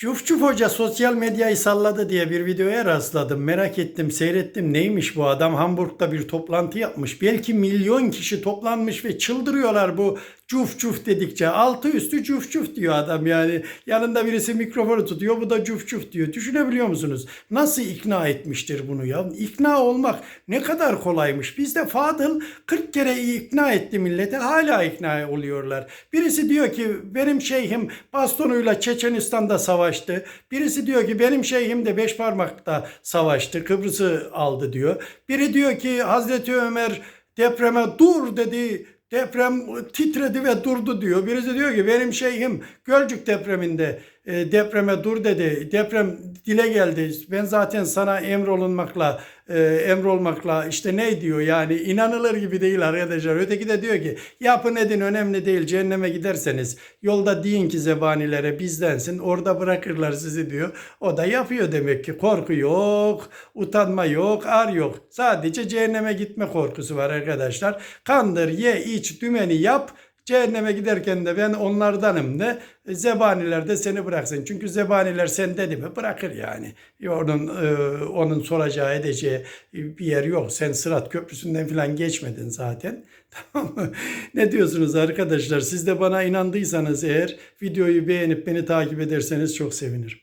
Cuf Cuf Hoca sosyal medyayı salladı diye bir videoya rastladım. Merak ettim, seyrettim. Neymiş bu adam? Hamburg'da bir toplantı yapmış. Belki milyon kişi toplanmış ve çıldırıyorlar bu cuf cuf dedikçe. Altı üstü cuf cuf diyor adam yani. Yanında birisi mikrofonu tutuyor, bu da cuf cuf diyor. Düşünebiliyor musunuz? Nasıl ikna etmiştir bunu ya? İkna olmak ne kadar kolaymış. Bizde Fadıl 40 kere ikna etti millete. Hala ikna oluyorlar. Birisi diyor ki benim şeyhim bastonuyla Çeçenistan'da savaştı. Birisi diyor ki benim şeyhim de beş parmakta savaştı. Kıbrıs'ı aldı diyor. Biri diyor ki Hazreti Ömer depreme dur dedi. Deprem titredi ve durdu diyor. Birisi diyor ki benim şeyhim Gölcük depreminde e, depreme dur dedi. Deprem dile geldi. Ben zaten sana emrolunmakla e, emrolmakla işte ne diyor yani inanılır gibi değil arkadaşlar. Öteki de diyor ki yapın edin önemli değil cehenneme giderseniz yolda deyin ki zebanilere bizdensin orada bırakırlar sizi diyor. O da yapıyor demek ki korku yok, utanma yok, ar yok. Sadece cehenneme gitme korkusu var arkadaşlar. Kandır, ye, iç, dümeni yap. Cehenneme giderken de ben onlardanım de zebaniler de seni bıraksın. Çünkü zebaniler sen dedi mi bırakır yani. Onun e, onun soracağı edeceği bir yer yok. Sen Sırat Köprüsü'nden falan geçmedin zaten. Tamam mı? Ne diyorsunuz arkadaşlar? Siz de bana inandıysanız eğer videoyu beğenip beni takip ederseniz çok sevinirim.